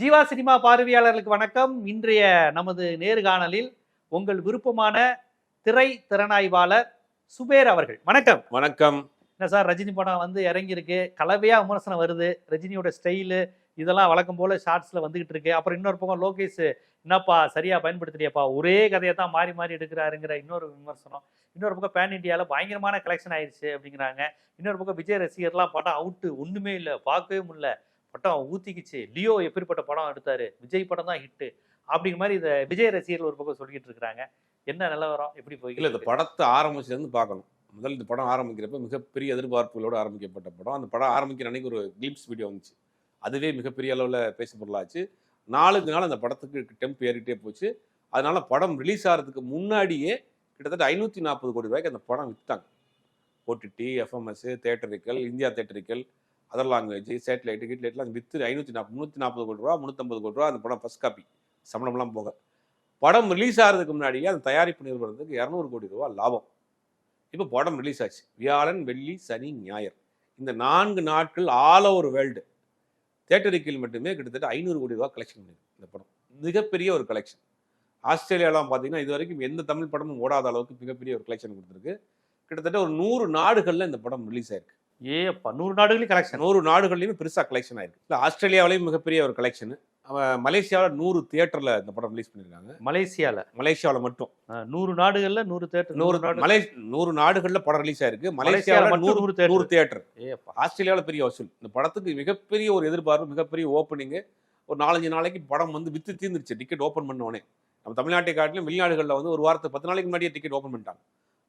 Jeeva cinema பார்வையாளர்களுக்கு வணக்கம். இன்றைய நமது நேர்காணலில் உங்கள் விருப்பமான திரை திறனாய்வாளர் சுபேர் அவர்கள். வணக்கம். வணக்கம். என்ன சார் ரஜினி படம் வந்து இறங்கியிருக்கு. கலவையா விமர்சனம் வருது. ரஜினியோட ஸ்டைலு இதெல்லாம் வழக்கம் போல ஷார்ட்ஸ்ல வந்துகிட்டு இருக்கு. அப்புறம் இன்னொரு பக்கம் லோகேஷ் என்னப்பா சரியா பயன்படுத்துறியப்பா? ஒரே கதையை தான் மாறி மாறி எடுக்கிறாருங்கிற இன்னொரு விமர்சனம். இன்னொரு பக்கம் பேன் இண்டியால பயங்கரமான கலெக்ஷன் ஆயிடுச்சு அப்படிங்கிறாங்க. இன்னொரு பக்கம் விஜய் ரசிகர்லாம் படம் அவுட்டு ஒண்ணுமே இல்லை பார்க்கவே முடியல. படம் ஊத்திக்கிச்சு. லியோ எப்படிப்பட்ட படம் எடுத்தாரு? விஜய் படம் தான் ஹிட்டு அப்படிங்கிற மாதிரி இதை விஜய் ரசிகர்கள் ஒரு பக்கம் சொல்லிட்டு இருக்காங்க என்ன நிலவரம் எப்படி இல்ல போய் இந்த படத்தை ஆரம்பிச்சதுலேருந்து பார்க்கணும். முதல்ல இந்த படம் ஆரம்பிக்கிறப்ப மிகப்பெரிய எதிர்பார்ப்புகளோடு ஆரம்பிக்கப்பட்ட படம். அந்த படம் ஆரம்பிக்கிற அன்னைக்கு ஒரு கிளிப்ஸ் வீடியோ வந்துச்சு. அதுவே மிகப்பெரிய அளவில் பேச பொருளாச்சு. நாளுக்கு நாள் அந்த படத்துக்கு டெம்ப் ஏறிட்டே போச்சு. அதனால படம் ரிலீஸ் ஆகிறதுக்கு முன்னாடியே கிட்டத்தட்ட ஐநூற்றி நாற்பது கோடி ரூபாய்க்கு அந்த படம் விற்றாங்க OTT FMS theatrical India theatrical other language satellite கீட்லைட்லாம் விற்று ஐநூற்றி நாற்பது முந்நூற்றி நாற்பது கோடி ரூபா முந்நூற்றம்பது கோடி ரூபா அந்த படம் ஃபஸ்ட் காப்பி சம்பளம்லாம் போக. படம் ரிலீஸ் ஆகிறதுக்கு முன்னாடியே அந்த தயாரிப்பு நிறுவனத்துக்கு இரநூறு கோடி ரூபா லாபம். இப்போ படம் ரிலீஸ் ஆச்சு. வியாழன் வெள்ளி சனி ஞாயிறு. இந்த நான்கு நாட்கள் ஆல் ஓவர் வேர்ல்டு தேட்டரிக்கில் மட்டுமே கிட்டத்தட்ட ஐநூறு கோடி ரூபா கலெக்ஷன் பண்ணியிருக்கு இந்த படம். மிகப்பெரிய ஒரு கலெக்ஷன் ஆஸ்திரேலியாலாம் பார்த்தீங்கன்னா இது வரைக்கும் எந்த தமிழ் படமும் ஓடாத அளவுக்கு மிகப்பெரிய ஒரு கலெக்ஷன் கொடுத்துருக்கு. கிட்டத்தட்ட ஒரு நூறு நாடுகளில் இந்த படம் ரிலீஸ் ஆயிருக்கு. ஏ நூறு நாடுகளையும் கலெக்ஷன் நூறு நாடுகள்லையும் பெருசாக கலெக்ஷன் ஆயிருக்கு. இல்லை ஆஸ்திரேலியாவிலையும் மிகப்பெரிய ஒரு கலெக்ஷன் மலேசியாவில் நூறு தியேட்டரில் இந்த படம் ரிலீஸ் பண்ணியிருக்காங்க மலேசியால? மலேசியாவில் மட்டும். நூறு நாடுகள்ல நூறு தேட்டர் நூறு நாடு. மலே நூறு நாடுகளில் படம் ரிலீஸ் ஆயிருக்கு. மலேசியால மலேசியாவில் நூறு நூறு தேட்டர் நூறு தியேட்டர் ஏப்பா ஆஸ்திரேலியாவில் பெரிய வசூல். இந்த படத்துக்கு மிகப்பெரிய ஒரு எதிர்பார்ப்பு மிகப்பெரிய ஓப்பனிங்கு ஒரு நாலஞ்சு நாளைக்கு படம் வந்து வித்து தீர்ந்துருச்சு. டிக்கெட் ஓப்பன் பண்ண உடனே நம்ம தமிழ்நாட்டை காட்டிலும் வெளிநாடுகளில் வந்து ஒரு வாரத்துக்கு பத்து நாளைக்கு முன்னாடியே டிக்கெட் ஓப்பன் பண்ணிட்டாங்க.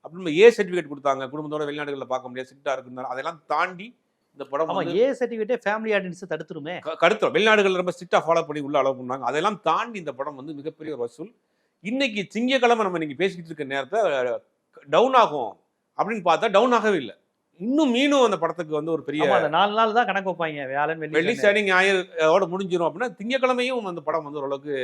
அப்படி நம்ம ஏ சர்டிஃபிகேட் கொடுத்தாங்க. குடும்பத்தோட வெளிநாடுகளில் பார்க்க முடியாது. சிட்டா இருக்குனால அதெல்லாம் தாண்டி இந்த படம் ஆமா வந்து ஏ சர்டிஃபிகேட்டே ஃபேமிலி ஆடியன்ஸ் தடுத்துருமே. கடுத்துரும் வெளிநாடுகள் ரொம்ப ஸ்ட்ரிக்டாக ஃபாலோ பண்ணி உள்ள அலோவ் பண்ணாங்க. அதெல்லாம் தாண்டி இந்த படம் வந்து மிகப்பெரிய ஒரு வசூல். இன்னைக்கு திங்கக்கிழமை நம்ம இன்னைக்கு பேசிக்கிட்டு இருக்க நேரத்தை டவுன் ஆகும் அப்படின்னு பார்த்தா டவுன் ஆகவே இல்லை. இன்னும் மீனும் அந்த படத்துக்கு வந்து ஒரு பெரிய நாலு நாள் தான் கணக்கு வைப்பாங்க. வியாழன் வெள்ளி வெள்ளி சனி. ஞாயிறோட முடிஞ்சிரும் அப்படின்னா திங்கக்கிழமையும் அந்த படம் வந்து ஓரளவுக்கு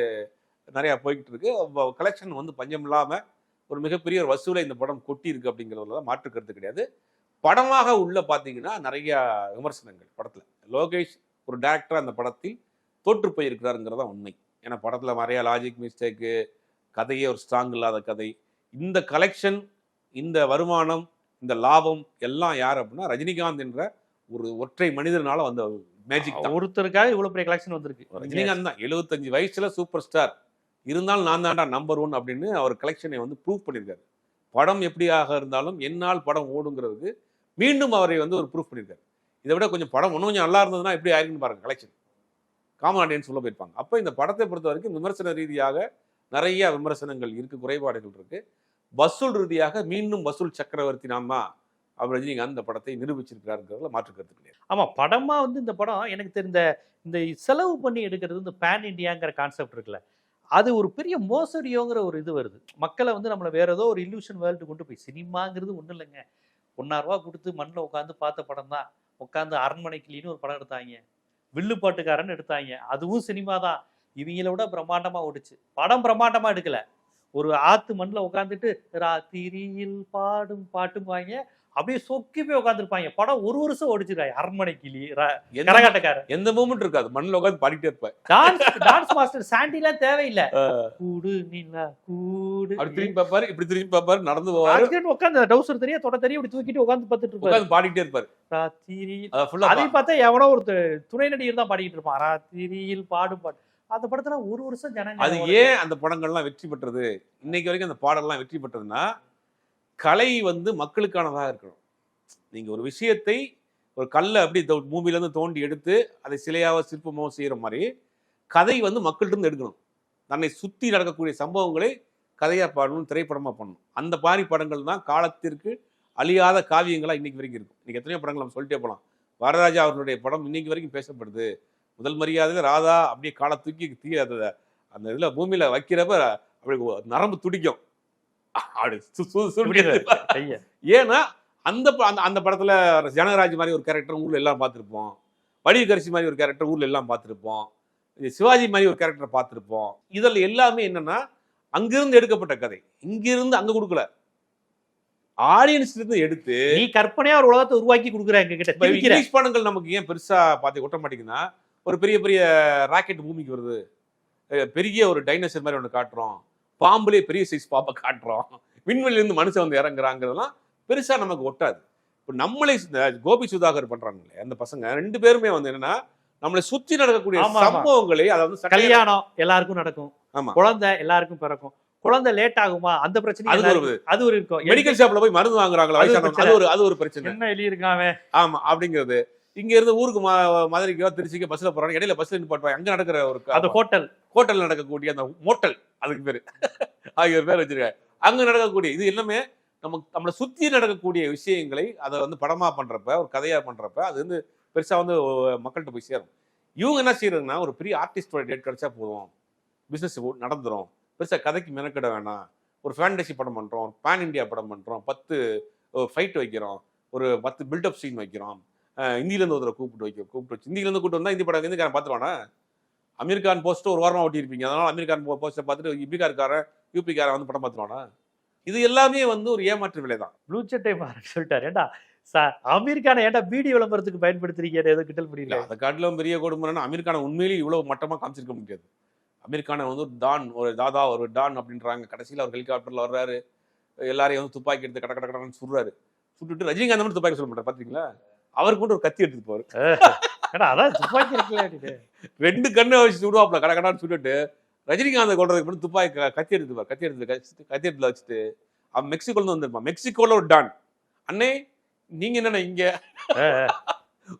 நிறைய போய்கிட்டு இருக்கு. கலெக்ஷன் வந்து பஞ்சம் இல்லாம ஒரு மிகப்பெரிய ஒரு வசூலை இந்த படம் கொட்டி இருக்கு அப்படிங்கிறதுல தான் மாற்று கருத்து கிடையாது. படமாக உள்ள பார்த்தீங்கன்னா நிறைய விமர்சனங்கள் படத்துல. லோகேஷ் ஒரு டேரக்டர் அந்த படத்தில் தோற்று போயிருக்கிறாருங்கிறத உண்மை. ஏன்னா படத்துல நிறைய லாஜிக் மிஸ்டேக்கு கதையே ஒரு ஸ்ட்ராங் இல்லாத கதை. இந்த கலெக்ஷன் இந்த வருமானம் இந்த லாபம் எல்லாம் யார் அப்படின்னா ரஜினிகாந்த் என்ற ஒரு ஒற்றை மனிதனால வந்த மேஜிக் தான். ஒருத்தருக்காக இவ்வளவு பெரிய கலெக்ஷன் வந்திருக்கு. ரஜினிகாந்த் தான். எழுபத்தஞ்சு வயசுல சூப்பர் ஸ்டார் இருந்தாலும் நான் தான்டா நம்பர் ஒன் அப்படின்னு அவர் கலெக்ஷனை வந்து ப்ரூவ் பண்ணியிருக்காரு. படம் எப்படியாக இருந்தாலும் என்னால் படம் ஓடுங்கிறதுக்கு மீண்டும் அவரை வந்து ஒரு ப்ரூஃப் பண்ணியிருக்காரு. இதை விட கொஞ்சம் படம் இன்னும் கொஞ்சம் நல்லா இருந்ததுன்னா எப்படி ஆயிருக்குன்னு பாருங்க கலெக்ஷன் காமன் ஆடியன்ஸ் உள்ள போயிருப்பாங்க. அப்போ இந்த படத்தை பொறுத்த வரைக்கும் விமர்சன ரீதியாக நிறைய விமர்சனங்கள் இருக்குது குறைபாடுகள் இருக்குது வசூல் ரீதியாக மீண்டும் வசூல் சக்கரவர்த்தி நாமா தான் அவர் ரஜினிகாந்த் இந்த படத்தை நிரூபிச்சிருக்கிறாருங்கிறதுல மாற்று கருத்து கிடையாது. ஆமா வந்து இந்த படம் எனக்கு தெரிந்த இந்த செலவு பண்ணி எடுக்கிறது இந்த பேன் இண்டியாங்கிற கான்செப்ட் இருக்குல்ல. அது ஒரு பெரிய மோசடியோங்கிற ஒரு இது வருது. மக்களை வந்து நம்மளை வேற ஏதோ ஒரு இல்லூஷன் வேர்ல்டு கொண்டு போய் சினிமாங்கிறது ஒன்றும் இல்லைங்க. ஒன்னாயிரம் கொடுத்து மண்ணில் உட்காந்து பார்த்த படம் தான். உட்காந்து அரண்மனை கிளின்னு ஒரு படம் எடுத்தாங்க. வில்லுப்பாட்டுக்காரன் எடுத்தாங்க. அதுவும் சினிமா தான். இவங்கள விட பிரம்மாண்டமாக ஓடிச்சு. படம் பிரம்மாண்டமாக எடுக்கல. ஒரு ஆத்து மண்ணில் உட்காந்துட்டு ராத்திரியில் பாடும் பாட்டும் வாங்க அப்படியே சொக்கி போய் உட்காந்துருப்பாங்க படம் ஒரு வருஷம் ஓடிச்சிருக்காங்க அரண்மனை கிளி ர- எந்த மூமெண்ட் இருக்காது மண்ணில் உட்காந்து பாடிட்டே இருப்பேன். டான்ஸ் டான்ஸ் மாஸ்டர் சாண்டிலாம் தேவையில்லை. கூடு நிலா கூடு. அப்படி திரும்பி பார்ப்பாரு இப்படி திரும்பி பார்ப்பாரு நடந்து போவாரு. உட்காந்து டவுசர் தெரிய தொட தெரிய இப்படி தூக்கிட்டு உட்காந்து பார்த்துட்டு இருப்பாரு. உட்காந்து பாடிட்டே இருப்பாரு. ராத்திரி அதை பார்த்தா எவனோ ஒரு துணை நடிகர் தான் பாடிக்கிட்டு இருப்பான். ராத்திரியில் பாடும் பாட்டு. அந்த படத்துல ஒரு வருஷம் ஜனங்க அது ஏன் அந்த படங்கள்லாம் வெற்றி பெற்றது? இன்னைக்கு வரைக்கும் அந்த பாடல்லாம் வெற்றி பெற்றதுன்னா கலை வந்து மக்களுக்கானதாக இருக்கணும். நீங்க ஒரு விஷயத்தை ஒரு கல்லை அப்படி தோ- தோண்டி எடுத்து அதை சிலையாக சிற்பமாக செய்கிற மாதிரி கதை வந்து மக்கள்கிட்ட எடுக்கணும். தன்னை சுற்றி நடக்கக்கூடிய சம்பவங்களை கதையாக பாடணும் திரைப்படமாக பண்ணணும். அந்த மாதிரி படங்கள் தான் காலத்திற்கு அழியாத காவியங்களா இன்னைக்கு வரைக்கும் இருக்கும். இன்றைக்கி எத்தனையோ படங்கள் நம்ம சொல்லிட்டே போகலாம் வரராஜா அவர்களுடைய படம் இன்னைக்கு வரைக்கும் பேசப்படுது. முதல் மரியாதையில் ராதா அப்படியே காலை தூக்கி தீ அந்த இதில் பூமியில் வைக்கிறப்ப அப்படி நரம்பு துடிக்கும். அப்படி. ஏன்னா அந்த அந்த அந்த படத்துல ஜனகராஜ் மாதிரி ஒரு கேரக்டர் ஊர்ல எல்லாம் பார்த்திருப்போம். வடிவகரிசி மாதிரி ஒரு கேரக்டர் ஊர்ல எல்லாம் பார்த்திருப்போம். சிவாஜி மாதிரி ஒரு கேரக்டர் பார்த்திருப்போம். இதுல எல்லாமே என்னன்னா அங்கிருந்து எடுக்கப்பட்ட கதை. இங்கிருந்து அங்க கொடுக்கல. ஆடியன்ஸ்ல இருந்து எடுத்து நீ கற்பனையா ஒரு உலகத்தை உருவாக்கி கொடுக்குற எங்க கிட்ட. இங்கிலீஷ் படங்கள் நமக்கு ஏன் பெருசா பார்த்து ஒட்ட மாட்டேங்குதுன்னா ஒரு பெரிய பெரிய ராக்கெட் பூமிக்கு வருது. பெரிய ஒரு டைனோசர் மாதிரி ஒன்று காட்டுறோம். பாம்புலேயே பெரிய சைஸ் பாம்பை காட்டுறோம். விண்வெளியில இருந்து மனுஷன் வந்து இறங்குறாங்கிறதெல்லாம் பெருசா நமக்கு ஒட்டாது. இப்போ நம்மளே கோபி சுதாகர் பண்றாங்களே அந்த பசங்க ரெண்டு பேருமே வந்து என்னன்னா நம்மளை சுத்தி நடக்கக்கூடிய. சம்பவங்களை அதை வந்து சட்டையா- கல்யாணம் எல்லாருக்கும் நடக்கும். ஆமா. குழந்தை எல்லாருக்கும் பிறக்கும். குழந்தை லேட் ஆகுமா? அந்த பிரச்சனை அது ஒரு அது ஒரு இருக்கும். மெடிக்கல் ஷாப்ல போய் மருந்து வாங்குறாங்களா? அது ஒரு வயசானவங்க. அது ஒரு அது ஒரு பிரச்சனை. என்ன எழுதியிருக்காங்க ஆமா அப்படிங்கிறது. இங்க இருந்து ஊருக்கு ம- மதுரைக்கோ திருச்சிக்கோ பஸ்ல போறாங்க இடையில பஸ்ல நிப்பாட்டுவாங்க அங்க நடக்கிற ஒரு அந்த ஹோட்டல் ஹோட்டல் நடக்கக்கூடிய அந்த மோட்டல் அதுக்கு பேரு. ஆகிய பேர் வச்சிருக்காங்க. அங்க நடக்கக்கூடிய இது எல்லாமே நமக்கு நம்மளை சுத்தி நடக்கக்கூடிய விஷயங்களை அதை வந்து படமா பண்றப்ப ஒரு கதையா பண்றப்ப அது வந்து பெருசா வந்து மக்கள்கிட்ட போய் சேரும். இவங்க என்ன செய்யறதுன்னா ஒரு பெரிய ஆர்டிஸ்டோட டேட் கிடைச்சா போதும். பிசினஸ் நடந்துரும். பெருசா கதைக்கு மெனக்கிட வேணாம். ஒரு ஃபேண்டசி படம் பண்றோம். பேன் இந்தியா படம் பண்றோம். பத்து ஃபைட் வைக்கிறோம். ஒரு பத்து பில்டப் சீன் வைக்கிறோம். அஹ் இந்தியில இருந்து ஒருத்தரை கூப்பிட்டு வைக்க கூப்பிட்டு வச்சு இந்தியில இருந்து கூப்பிட்டு வந்தா இந்தி படம் இந்திக்காரன் பார்த்துருவானா அமீர் கான் போஸ்ட் ஒரு வாரமா ஒட்டியிருப்பீங்க அதனால அமீர் கான் போஸ்ட்டை பார்த்துட்டு பீகார்காரன் யூபிக்காரன் வந்து படம் பார்த்துருவானா இது எல்லாமே வந்து ஒரு ஏமாற்று விலை தான் ப்ளூ சட்டை மாறன் சொல்லிட்டாரு ஏண்டா சார் அமெரிக்கான ஏன்டா வீடியோ விளம்பரத்துக்கு பயன்படுத்துறீங்க ஏதோ கிட்டல் முடியல அதை காட்டிலும் பெரிய கொடுமைன்னா அமெரிக்கான உண்மையிலேயே இவ்வளவு மட்டமா காமிச்சிருக்க முடியாது அமெரிக்கான வந்து ஒரு டான் ஒரு தாதா ஒரு டான் அப்படின்றாங்க கடைசியில் அவர் ஹெலிகாப்டர்ல வர்றாரு எல்லாரையும் வந்து துப்பாக்கி எடுத்து கட கட கடன்னு சுடுறாரு சுட்டுட்டு ரஜினிகாந்த் மட்டும் துப்பாக்கி சொல்ல மாட்டார் பாத்தீங்களா அவருக்கு மட்டும் ஒரு கத்தி எடுத்துட்டு போவாரு. அதான் துப்பாக்கி இருக்குல்ல. ரெண்டு கண்ணை வச்சு சுடுவாப்ல கட கடன்னு சுட்டுட்டு ரஜினிகாந்த் கொள்றதுக்கு மட்டும் துப்பாக்கி கத்தி எடுத்துப்பார் கத்தி எடுத்து கத்தி- எடுத்துல வச்சுட்டு அவன் மெக்சிகோல இருந்து வந்திருப்பான். மெக்சிகோல ஒரு டான். அண்ணே நீங்க என்னண்ணே இங்க?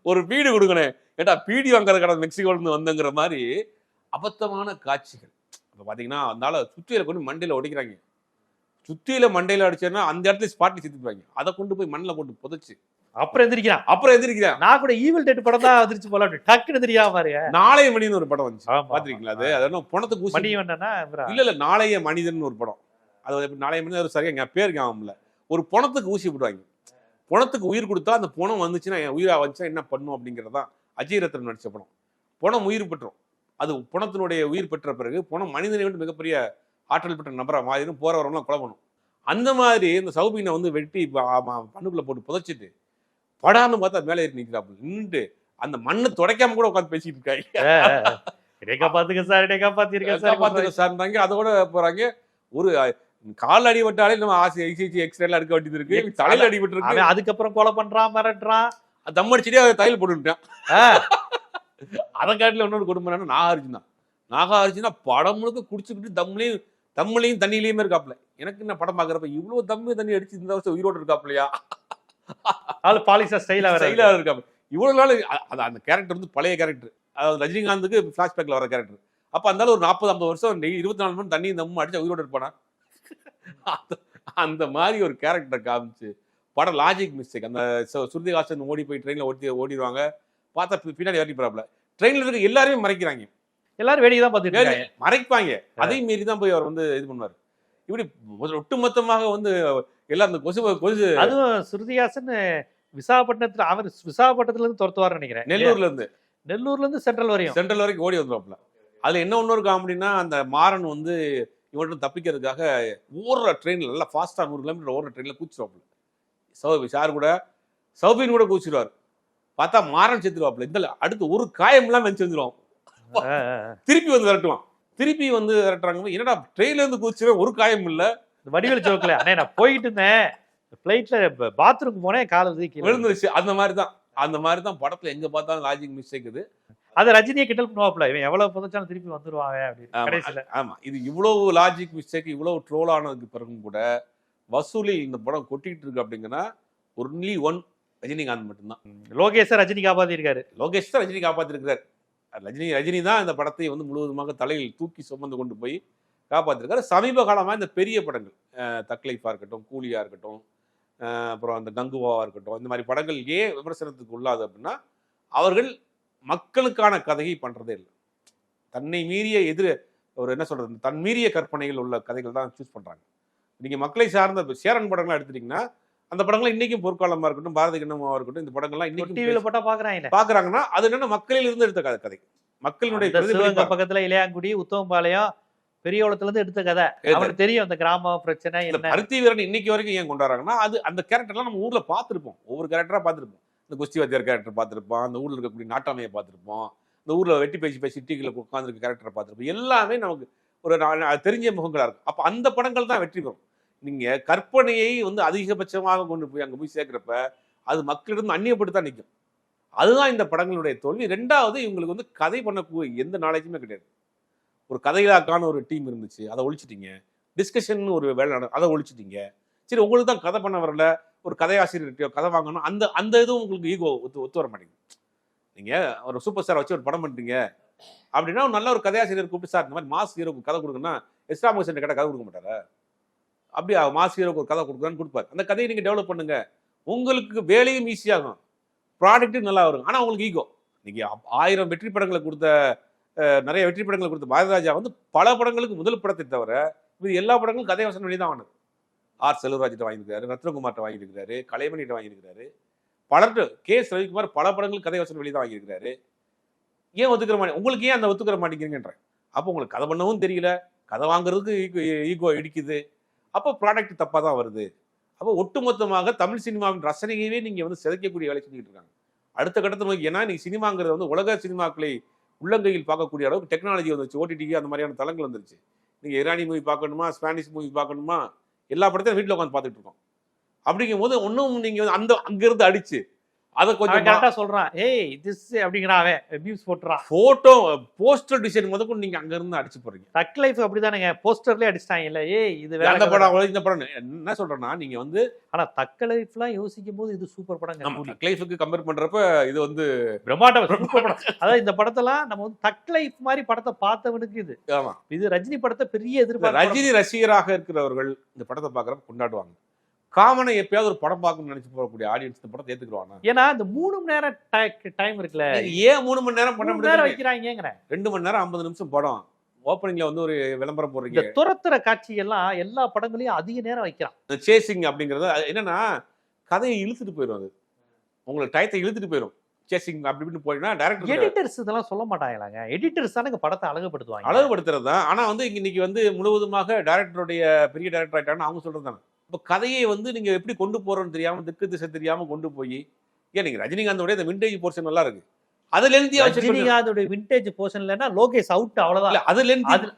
ஒரு பீடி கொடுங்கண்ணே. ஏட்டா பீடி வாங்குற கடை மெக்சிகோல இருந்து வந்தங்கிற மாதிரி அபத்தமான காட்சிகள். இப்போ பாத்தீங்கன்னா அதனால சுத்தியில கொண்டு மண்டையில உடைக்கிறாங்க சுத்தியில மண்டையில அடிச்சேன்னா அந்த இடத்துல ஸ்பாட்ல செத்துப்பாங்க. அதை கொண்டு போய் மண்ணில் போட்டு புதைச்சு. அப்புறம் எந்திரிக்கிறான். அப்புறம் எதிர்க்கிறான் நான் கூட ஈவில் டேட் படம் தான் வந்துருச்சு போல டக்குன்னு தெரியாம பாருங்க நாளைய மணின்னு ஒரு படம் வந்துச்சு. பாத்திருக்கீங்களா அது? அது என்ன பணத்துக்கு ஊசி மணி வேண்டானா இல்ல இல்ல நாளைய மனிதன் ஒரு படம். அது நாளைய மனிதன் ஒரு சரியா எங்க பேர் ஞாபகம் இல்ல. ஒரு பணத்துக்கு ஊசி போடுவாங்க. பணத்துக்கு உயிர் கொடுத்தா அந்த பணம் வந்துச்சுன்னா என் உயிரா வந்துச்சா என்ன பண்ணும் அப்படிங்கறதுதான் அஜய் ரத்தன் நடிச்ச படம். பணம் உயிர் பெற்றோம். அது பணத்தினுடைய உயிர் பெற்ற பிறகு பணம் மனிதனை விட்டு மிகப்பெரிய ஆற்றல் பெற்ற நபரா மாறிடும் போறவரெல்லாம் கொலை பண்ணும். அந்த மாதிரி இந்த சௌபீனை வந்து வெட்டி ப- ஆமா, மண்ணுக்குள்ள போட்டு புதைச்சிட்டு படான்னு பார்த்தா மேலே ஏறி நிற்கிறாப்புல நின்றுட்டு அந்த மண்ணை துடைக்காம கூட உட்காந்து பேசிட்டு இருக்காங்க. இடை காப்பாத்துங்க சார் இடை காப்பாத்திருக்கேன் சார் காப்பாத்துக்க சார்ந்தாங்க அதோட போறாங்க. ஒரு கால் அடிபட்டாலே நம்ம ஆசி ஐசிசி எக்ஸ்ரே எல்லாம் எடுக்க வேண்டியது இருக்கு. தலையில அடிபட்டு இருக்கு அதுக்கப்புறம் கொலை பண்றான் மிரட்டுறான். தம் அடிச்சுட்டே அதை தையல் போட்டுட்டான் ஆஹ், அதை காட்டில இன்னொரு குடும்பம் என்னன்னா நாகார்ஜுன் தான் நாகார்ஜுனா படம் முழுக்க குடிச்சுக்கிட்டு தம்லையும் தம்லையும் தண்ணியிலையுமே இருக்காப்ல எனக்கு என்ன படம் பாக்குறப்ப இவ்வளவு தம்மு தண்ணி அடிச்சு இந்த வருஷம் உயிரோடு இருக்காப்லையா ஆளு பாலிசா ஸ்டைலா வர ஸ்டைலா இருக்காப்ல இவ்வளவு நாள் அந்த கேரக்டர் வந்து பழைய கேரக்டர் அதாவது ரஜினிகாந்துக்கு பிளாஷ்பேக்ல வர கேரக்டர் அப்ப அந்த ஒரு நாற்பது ஐம்பது வருஷம் இருபத்தி நாலு மணி தண்ணி தம்மு அடிச்சு உயிரோடு இருப்பானா? அந்த- மாதிரி ஒரு கேரக்டர் காமிச்சு. படம் லாஜிக் மிஸ்டேக் அந்த சு- சுருதிஹாசன் ஓடி போய் ட்ரெயினில் ஓட்டி ஓடிடுவாங்க. பார்த்தா பின்னாடி ஓட்டி போறாப்ல ட்ரெயினில் இருக்க எல்லாரையும் மறைக்கிறாங்க. எல்லாரும் வேடிக்கை தான் வேறு- இருக்காங்க. மறைப்பாங்க. அதையும் மீறி தான் போய் அவர் வந்து இது பண்ணுவார். இப்படி மொத்த- ஒட்டுமொத்தமாக வந்து எல்லாம் அந்த கொசு கொசு. அதுவும் ஸ்ருதிஹாசன் விசாகப்பட்டினத்துல அவர் விசாகப்பட்டினத்துல இருந்து துரத்துவார்னு நினைக்கிறேன். நெல்லூர்ல இருந்து நெல்லூர்ல இருந்து சென்ட்ரல் வரையும். சென்ட்ரல் வரைக்கும் ஓடி வந்துருவாப்ல அதுல என்ன இன்னொரு காமெடினா அந்த மாறன் வந்து இவன்ட்டு தப்பிக்கிறதுக்காக ஓடுற ட்ரெயின்ல நல்லா ஃபாஸ்டா நூறு கிலோமீட்டர் ஓடுற ட்ரெயின்ல கூச்சிருவாப்ல சௌபி சார் கூட சௌபின் கூட கூச்சிருவார் பார்த்தா மாறன் செத்துருவாப்ல இந்த அடுத்து ஒரு காயம்லாம் ஆஹ், ஆஹ். திருப்பி வந்து விரட்டுவான். திருப்பி வந்து விரட்டுறாங்க. என்னடா ட்ரெயின்ல இருந்து கூச்சிருவேன் ஒரு காயம் இல்ல. வடிவேல் ஜோக்ல அண்ணே நான் போயிட்டு இருந்தேன். பிளைட்ல பாத்ரூம் போனேன் கால ஊதி கீழே விழுந்து. விழுந்துருச்சு. அந்த மாதிரி தான் அந்த மாதிரி தான் படத்துல எங்க பார்த்தாலும் லாஜிக் மிஸ்டேக் இது. அத ரஜினியை கிண்டல் பண்ணுவாப்ல இவன் எவ்வளவு புதைச்சாலும் திருப்பி வந்துருவாங்க அப்படின்னு ஆமா. இது இவ்வளவு லாஜிக் மிஸ்டேக் இவ்வளவு ட்ரோல் ஆனதுக்கு பிறகும் கூட வசூலில் இந்த படம் கொட்டிட்டு இருக்கு அப்படிங்கன்னா ஒன்லி ஒன் ரஜினிகாந்த் மட்டும்தான். லோகேஷ் ரஜினி காப்பாத்தி இருக்காரு லோகேஷ் தான் ரஜினி காப்பாத்திருக்கிறார். ரஜினி ரஜினி தான் இந்த படத்தை வந்து முழுவதுமாக தலையில் தூக்கி சுமந்து கொண்டு போய் காப்பாத்திருக்காரு. சமீப காலமா இந்த பெரிய படங்கள் அஹ், தக்லைஃபா இருக்கட்டும் கூலியா இருக்கட்டும் அப்புறம் அந்த கங்குவாவா இருக்கட்டும் இந்த மாதிரி படங்கள் ஏன் விமர்சனத்துக்கு உள்ளாது அப்படின்னா அவர்கள் மக்களுக்கான கதையை பண்றதே இல்லை. தன்னை மீறிய எதிர ஒரு என்ன சொல்றது தன் மீறிய கற்பனைகள் உள்ள கதைகள் தான் சூஸ் பண்றாங்க. நீங்க மக்களை சார்ந்த சேரன் படங்கள்லாம் எடுத்துட்டீங்கன்னா அந்த படங்கள் இன்னைக்கும் பொற்காலமா இருக்கட்டும் பாரதி கண்ணமாவா இருக்கட்டும் இந்த படங்கள்லாம் இன்னைக்கும் டிவில போட்டா பாக்குறாங்க பாக்குறாங்கன்னா அது என்னன்னா மக்களில் இருந்து எடுத்த கதை. கதை மக்களினுடைய. பக்கத்துல இளையாங்குடி உத்தமபாளையம் பெரியகுளத்துல இருந்து எடுத்த கதை. அவனுக்கு தெரியும் அந்த கிராம பிரச்சனை இந்த பருத்தி வீரன் இன்னைக்கு வரைக்கும் ஏன் கொண்டாடுறாங்கன்னா அது அந்த கேரக்டர்லாம் நம்ம ஊர்ல பார்த்திருப்போம். ஒவ்வொரு கேரக்டரா பார்த்திருப்போம். இந்த குஸ்தி வாத்தியார் கேரக்டர் பார்த்திருப்போம் அந்த ஊர்ல இருக்கக்கூடிய நாட்டாமையை பார்த்திருப்போம் இந்த ஊர்ல வெட்டி பேசி பேசி டீக்கில் உட்காந்துருக்க கேரக்டரை பார்த்துருப்போம். எல்லாமே நமக்கு ஒரு தெரிஞ்ச முகங்களா இருக்கும். அப்ப அந்த படங்கள் தான் வெற்றி பெறும். நீங்க கற்பனையை வந்து அதிகபட்சமாக கொண்டு போய் அங்க போய் சேர்க்கிறப்ப அது மக்களிடம் அந்நியப்பட்டு தான் நிற்கும் அதுதான் இந்த படங்களுடைய தோல்வி. ரெண்டாவது இவங்களுக்கு வந்து கதை பண்ணக்கூடிய எந்த நாலேஜுமே கிடையாது. ஒரு கதையிலாக்கான ஒரு டீம் இருந்துச்சு. அதை ஒழிச்சிட்டிங்க. டிஸ்கஷன் ஒரு வேலை நட அதை ஒழிச்சிட்டிங்க. சரி உங்களுக்கு தான் கதை பண்ண வரல. ஒரு கதையாசிரியர்கிட்டயோ கதை வாங்கணும். அந்த அந்த இதுவும் உங்களுக்கு ஈகோ ஒத்து ஒத்து வர மாட்டேங்குது. நீங்கள் ஒரு சூப்பர் ஸ்டார் வச்சு ஒரு படம் பண்ணுறீங்க அப்படின்னா ஒரு நல்ல ஒரு கதையாசிரியர் கூப்பிட்டு சார் இந்த மாதிரி மாஸ் ஹீரோக்கு கதை கொடுக்குன்னா எஸ்ரா மோசன் கேட்ட கதை கொடுக்க மாட்டாரா? அப்படி மாஸ் ஹீரோக்கு ஒரு கதை கொடுக்குறான்னு கொடுப்பாரு. அந்த கதையை நீங்கள் டெவலப் பண்ணுங்க. உங்களுக்கு வேலையும் ஈஸியாகும் ப்ராடக்ட்டும் நல்லா வரும். ஆனால் உங்களுக்கு ஈகோ நீங்கள் அப்- ஆயிரம் வெற்றி படங்களை கொடுத்த நிறைய வெற்றி படங்களை கொடுத்த பாரதிராஜா வந்து பல படங்களுக்கு முதல் படத்தை தவிர இது எல்லா படங்களும் கதை வசனம் வெளியே தான் வாங்கினது ஆர். செல்வராஜ்கிட்ட வாங்கியிருக்காரு ரத்னகுமார்கிட்ட வாங்கியிருக்காரு கலைமணிகிட்ட வாங்கியிருக்காரு பலர்கிட்ட கே. எஸ் ரவிக்குமார் பல படங்களுக்கு கதை வசனம் வெளியே தான் வாங்கியிருக்காரு ஏன் ஒத்துக்கிற மாட்டேங்க உங்களுக்கு ஏன் அந்த ஒத்துக்கிற மாட்டேங்கிறீங்கன்றேன். அப்போ உங்களுக்கு கதை பண்ணவும் தெரியல கதை வாங்குறதுக்கு ஈகோ இடிக்குது. அப்போ ப்ராடக்ட் தப்பாக தான் வருது. அப்போ ஒட்டுமொத்தமாக தமிழ் சினிமாவின் ரசனையவே நீங்கள் வந்து சிதைக்கக்கூடிய வேலை செஞ்சுட்டு இருக்காங்க. அடுத்த கட்டத்தை நோக்கி ஏன்னா நீங்கள் சினிமாங்கிறது வந்து உலக சினிமாக்களை உள்ளங்கையில் பார்க்கக்கூடிய அளவுக்கு டெக்னாலஜி வந்துருச்சு. ஓடிடி அந்த மாதிரியான தளங்கள் வந்துருச்சு. நீங்கள் இரானி மூவி பார்க்கணுமா ஸ்பானிஷ் மூவி பார்க்கணுமா எல்லா படத்தையும் வீட்டில் உட்காந்து பார்த்துட்டு இருக்கோம். அப்படிங்கும் போது ஒன்றும் நீங்கள் வந்து அந்த அங்கேருந்து அடிச்சு அதை கொஞ்சம் கரெக்டா சொல்றான். ஏய் திஸ் அப்படிங்கிறான் அவன். நியூஸ் போட்டுறான். ஃபோட்டோ போஸ்டர் டிசைன் முதற்கொண்டு நீங்கள் அங்கேருந்து அடிச்சு போடுறீங்க. தக் லைஃப் அப்படிதானேங்க. போஸ்டர்லயே அடிச்சிட்டாங்க. இல்ல ஏய் இது வேற அந்த. படம் இந்த படம் என்ன சொல்றேன்னா நீங்க வந்து ஆனா தக்க லைஃப்லாம் யோசிக்கும் போது இது சூப்பர் படம் கிளைஃபுக்கு கம்பேர் பண்றப்ப இது வந்து பிரம்மாண்டம் சூப்பர் படம். அதாவது இந்த படத்தெல்லாம் நம்ம வந்து தக் லைஃப் மாதிரி படத்தை பார்த்தவனுக்கு இது. ஆமா. இது ரஜினி படத்தை பெரிய எதிர்பார்ப்பு ரஜினி ரசிகராக இருக்கிறவர்கள் இந்த படத்தை பார்க்கறப்ப கொண்டாடுவாங்க. காமனை எப்பயாவது ஒரு படம் பார்க்கணும்னு நினைச்சு போகக்கூடிய ஆடியன்ஸ் இந்த படத்தை ஏத்துக்குருவாங்க ஏன்னா இந்த மூணு மணி நேரம் டைம் இருக்குல்ல. ஏன் மூணு மணி நேரம் பண்ண நேரம் வைக்கிறாங்கிறேன் ரெண்டு மணி நேரம் ஐம்பது நிமிஷம் படம். ஓப்பனிங்ல வந்து ஒரு விளம்பரம் போடுறீங்க. துரத்துற காட்சி எல்லாம் எல்லா படங்களையும் அதிக நேரம் வைக்கிறான். இந்த சேசிங் அப்படிங்கிறது என்னன்னா கதையை இழுத்துட்டு போயிடும் அது. உங்களுக்கு டயத்தை இழுத்துட்டு போயிடும் சேசிங் அப்படி இப்படின்னு போயிடுனா டேரக்டர் எடிட்டர்ஸ் இதெல்லாம் சொல்ல மாட்டாங்களாங்க. எடிட்டர்ஸ் தானே படத்தை அழகுபடுத்துவாங்க. அழகுபடுத்துறது தான். ஆனா வந்து இங்க இன்னைக்கு வந்து முழுவதுமாக டேரக்டருடைய பெரிய டேரக்டர் ஆயிட்டாங்கன்னு அவங்க சொல்றது தானே. இப்போ கதையை வந்து நீங்க எப்படி கொண்டு போறோம்னு தெரியாம திக்கு திசை தெரியாம கொண்டு போய் ஏன் நீங்க ரஜினிகாந்தோட இந்த விண்டேஜ் போர்ஷன் நல்லா இருக்கு. அது லென்த்தியா வச்சிருக்கீங்க ரஜினிகாந்தோட விண்டேஜ் போர்ஷன் இல்லைன்னா லோகேஷ் அவுட் அவ்வளவுதான். அது லென்த்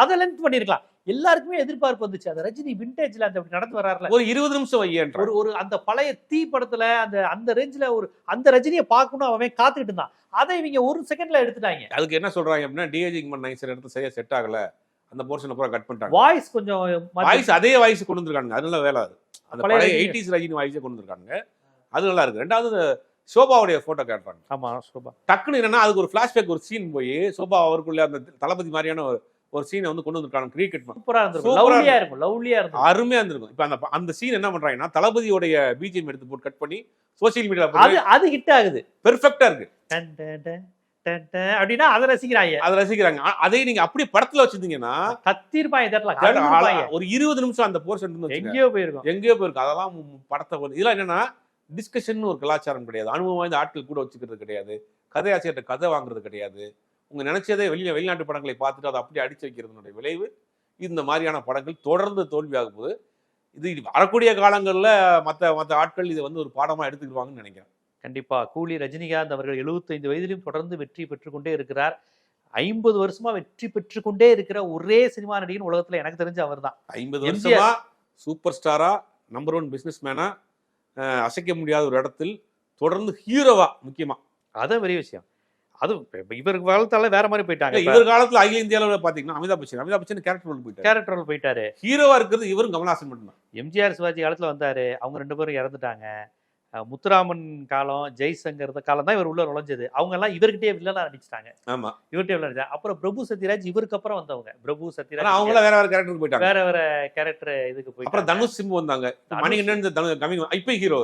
அது லென்த் பண்ணிருக்கலாம். எல்லாருக்குமே எதிர்பார்ப்பு வந்துச்சு. அந்த ரஜினி விண்டேஜ்ல அந்த நடந்து வர்றாருல. ஒரு இருபது நிமிஷம் வையன்ற ஒரு ஒரு அந்த பழைய தீ படத்துல அந்த அந்த ரேஞ்சில ஒரு அந்த ரஜினியை பார்க்கணும் அவன் காத்துக்கிட்டு இருந்தான். அதை இவங்க ஒரு செகண்ட்ல எடுத்துட்டாங்க. அதுக்கு என்ன சொல்றாங்க அப்படின்னா டிஏஜிங் பண்ண சில இடத்துல சரியா செட் ஆகல. அந்த போர்ஷனை பூரா கட் பண்ணிட்டாங்க. வாய்ஸ் கொஞ்சம் வாய்ஸ் அதே வாய்ஸ் கொண்டு வந்திருக்காங்க அது நல்ல வேலை அது. அந்த பழைய. எயிட்டிஸ் ரஜினி வாய்ஸே கொண்டு வந்திருக்காங்க அது நல்லா இருக்கு. ரெண்டாவது சோபாவுடைய போட்டோ காட்டுறாங்க ஆமா சோபா. டக்குன்னு என்னன்னா அதுக்கு ஒரு ஃபிளாஷ்பேக் ஒரு சீன் போய் சோபா அவருக்குள்ள அந்த தளபதி மாதிரியான ஒரு ஒரு சீனை வந்து கொண்டு வந்திருக்காங்க. கிரிக்கெட் சூப்பரா இருந்திருக்கும். சூப்பரா லவ்லியா இருக்கும். லவ்லியா இருக்கும் அருமையா இருந்திருக்கும். இப்ப அந்த அந்த சீன் என்ன பண்றாங்கன்னா தளபதியோடைய பிஜிஎம் எடுத்து போட்டு கட் பண்ணி சோசியல் அது மீடியால அது ஹிட் ஆகுது. பெர்ஃபெக்டா இருக்கு. டன் டன் டன் டன் டன் அப்படின்னா அதை ரசிக்கிறாங்க. அதை ரசிக்கிறாங்க. அதை நீங்க அப்படியே படத்துல வச்சிருந்தீங்கன்னா கத்திருப்பாங்க கலந்துருப்பாங்க ஒரு இருபது நிமிஷம் அந்த போர்ஷன். எங்கேயோ போயிருக்கும். எங்கேயோ போயிருக்கு அதெல்லாம் படத்தை இதெல்லாம் என்னன்னா டிஸ்கஷன் ஒரு கலாச்சாரம் கிடையாது. அனுபவம் வாய்ந்த ஆட்கள் கூட வச்சுக்கிறது கிடையாது. கதையாசிரியர்கிட்ட கதை வாங்குறது கிடையாது. உங்க நினைச்சதே வெளிய வெளிநாட்டு படங்களை பார்த்துட்டு அதை அப்படியே அடிச்சு வைக்கிறதுனுடைய விளைவு இந்த மாதிரியான படங்கள் தொடர்ந்து தோல்வியாக போகுது இது வரக்கூடிய காலங்கள்ல மத்த மத்த ஆட்கள் இதை வந்து ஒரு பாடமா எடுத்துக்கிடுவாங்கன்னு நினைக்கிறேன். கண்டிப்பா. கூலி ரஜினிகாந்த் அவர்கள் 75 வயதிலும் தொடர்ந்து வெற்றி பெற்றுக்கொண்டே இருக்கிறார். ஐம்பது வருஷமா வெற்றி பெற்றுக்கொண்டே இருக்கிற ஒரே சினிமா நடிகன் உலகத்துல எனக்கு தெரிஞ்ச அவர்தான் ஐம்பது எம்ஜிஆர். வருஷமா சூப்பர் ஸ்டாரா நம்பர் ஒன் பிசினஸ் மேனா அசைக்க முடியாத ஒரு இடத்தில் தொடர்ந்து ஹீரோவா முக்கியமா. அதான் பெரிய விஷயம். அது இவருக்கு காலத்தால வேற மாதிரி போயிட்டாங்க இவர் காலத்துல அகில இந்திய அளவுல பாத்தீங்கன்னா அமிதாப் பச்சன் அமிதாப் பச்சன் கேரக்டர் ரோல் போயிட்டாரு. கேரக்டர் ரோல் போயிட்டாரு. ஹீரோவா இருக்கிறது இவரும் கமல்ஹாசன் மட்டும்தான். எம்ஜிஆர் சிவாஜி காலத்துல வந்தாரு. அவங்க ரெண்டு பேரும் இறந்துட்டாங்க. முத்துராமன் காலம் ஜெய்சங்கர் காலம் தான் இவர் உள்ள நுழைஞ்சது. அவங்க எல்லாம் இவர்கிட்டயே வில்லனா நடிச்சிட்டாங்க. ஆமா. இவர்கிட்டயே வில்லன் அப்புறம் பிரபு சத்யராஜ் இவருக்கு அப்புறம் வந்தவங்க. பிரபு சத்யராஜ் அவங்கள வேற வேற கேரக்டருக்கு போயிட்டாங்க. வேற வேற கேரக்டர் இதுக்கு அப்புறம் போயிட்டாங்க தனுஷ் சிம்பு வந்தாங்க. தனுஷ். மணிகண்டன் இந்த தனு கவின் இப்ப ஹீரோ.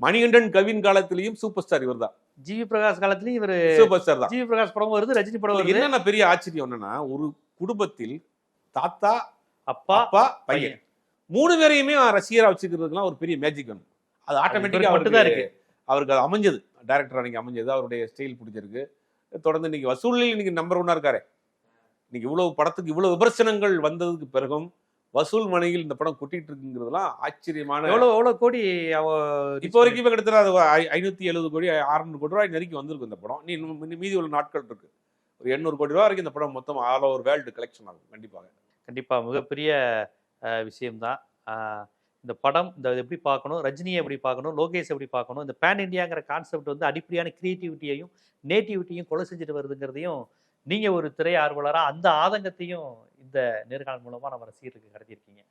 மணிகண்டன் கவின் காலத்திலயும் சூப்பர் ஸ்டார் இவர் தான் ஜிவி பிரகாஷ் காலத்துலயும் இவரு சூப்பர் ஸ்டார் தான். ஜிவி பிரகாஷ் படம் வருது ரஜினி படம் வருது. என்னென்ன பெரிய ஆச்சரியம் என்னன்னா ஒரு குடும்பத்தில் தாத்தா அப்பா அப்பா பையன். பையன். மூணு பேரையுமே ரசிகரா வச்சுக்கிறதுக்குலாம் ஒரு பெரிய மேஜிக் வேணும். அது ஆட்டோமேட்டிக்கா இவருக்கு மட்டும்தான் இருக்கு. அவருக்கு அது அமைஞ்சது. டேரக்டர் அன்னைக்கு அமைஞ்சது. அவருடைய ஸ்டைல் பிடிச்சிருக்கு. தொடர்ந்து இன்னைக்கு வசூலில் இன்னைக்கு நம்பர் ஒன்னா இருக்காரு. இன்னைக்கு இவ்வளவு படத்துக்கு இவ்வளவு விமர்சனங்கள் வந்ததுக்கு பிறகும் வசூல் மனையில் இந்த படம் கொட்டிட்டு இருக்குங்கிறதுலாம் ஆச்சரியமான எவ்வளவு எவ்வளவு கோடி இப்போ வரைக்கும் கிட்டத்தட்ட அது ஐ- ஐநூத்தி எழுபது கோடி அறுநூறு கோடி ரூபாய் நெருக்கி வந்திருக்கும் இந்த படம். நீ மீதி உள்ள நாட்கள் இருக்கு. ஒரு எண்ணூறு கோடி ரூபாய் வரைக்கும் இந்த படம் மொத்தம் ஆல் ஓவர் வேர்ல்டு கலெக்ஷன் ஆகும் கண்டிப்பாக. கண்டிப்பா. மிகப்பெரிய விஷயம்தான். இந்த படம் இந்த எப்படி பார்க்கணும் ரஜினியை எப்படி பார்க்கணும் லோகேஷ் எப்படி பார்க்கணும் இந்த பேன் இந்தியாங்கிற கான்செப்ட் வந்து அடிப்படையான கிரியேட்டிவிட்டியையும் நேட்டிவிட்டியும் கொலை செஞ்சுட்டு வருதுங்கிறதையும் நீங்க ஒரு திரை ஆர்வலராக அந்த ஆதங்கத்தையும் இந்த நேர்காணல் மூலமா நம்ம ரசிகர்களுக்கு கடத்தியிருக்கீங்க